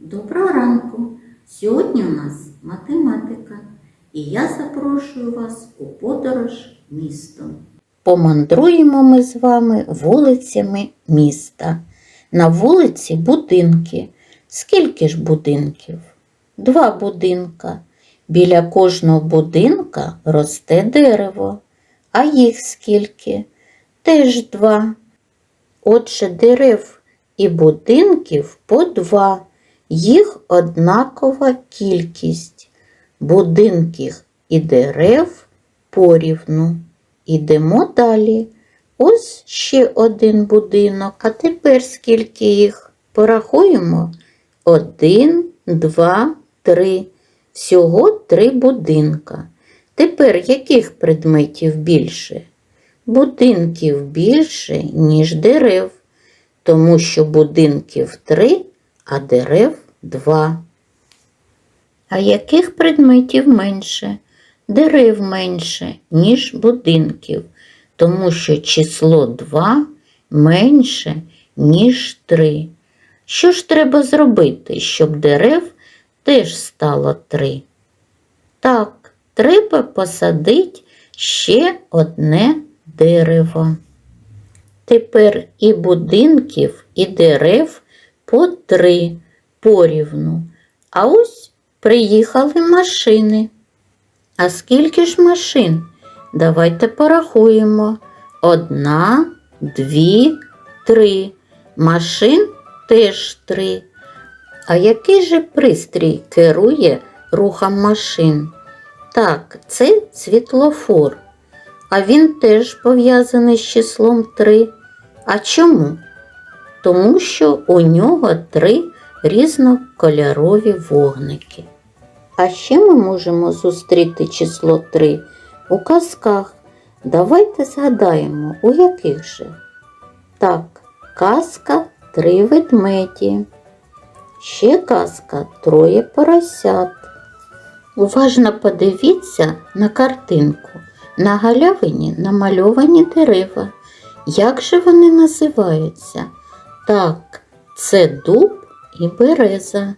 Доброго ранку! Сьогодні у нас математика, і я запрошую вас у подорож містом. Помандруємо ми з вами вулицями міста. На вулиці будинки. Скільки ж будинків? Два будинка. Біля кожного будинка росте дерево. А їх скільки? Теж два. Отже, дерев і будинків по два. Їх однакова кількість. Будинків і дерев порівну. Ідемо далі. Ось ще один будинок. А тепер скільки їх? Порахуємо. Один, два, три. Всього три будинка. Тепер яких предметів більше? Будинків більше, ніж дерев, тому що будинків три, а дерев два. А яких предметів менше? Дерев менше, ніж будинків, тому що число 2 менше, ніж 3. Що ж треба зробити, щоб дерев теж стало 3? Так, треба посадити ще одне дерево. Тепер і будинків, і дерев по три порівну. А ось приїхали машини. А скільки ж машин? Давайте порахуємо. Одна, дві, три. Машин теж три. А який же пристрій керує рухом машин? Так, це світлофор. А він теж пов'язаний з числом 3. А чому? Тому що у нього три різнокольорові вогники. А ще ми можемо зустріти число 3 у казках. Давайте згадаємо, у яких же. Так, казка три ведмеді. Ще казка троє поросят. Уважно подивіться на картинку. На галявині намальовані дерева. Як же вони називаються? Так, це дуб і береза.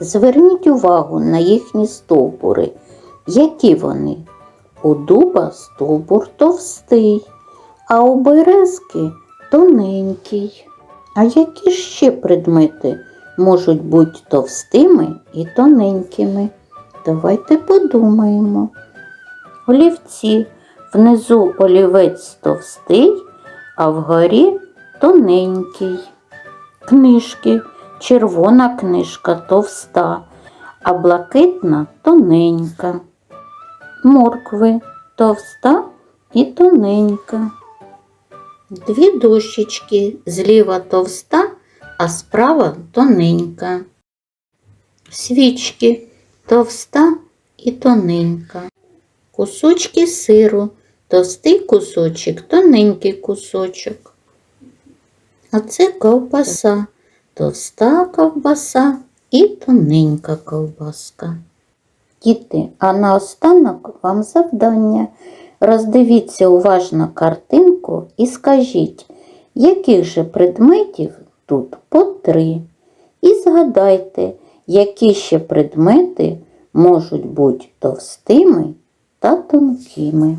Зверніть увагу на їхні стовбури. Які вони? У дуба стовбур товстий, а у березки тоненький. А які ще предмети можуть бути товстими і тоненькими? Давайте подумаємо. Олівці. Внизу олівець товстий, а вгорі тоненький. Книжки. Червона книжка товста, а блакитна тоненька. Моркви товста і тоненька. Дві дощечки зліва товста, а справа тоненька. Свічки товста і тоненька. Кусочки сиру, товстий кусочок, тоненький кусочок. А це ковбаса, товста ковбаса і тоненька ковбаска. Діти, а наостанок вам завдання. Роздивіться уважно картинку і скажіть, яких же предметів тут по три. І згадайте, які ще предмети можуть бути товстими та тонкими.